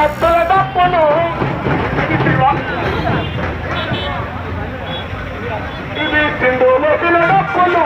বাচ্চারা ডাক্তানো টিভি সিন্ধু লোকেরা ডাক্তানো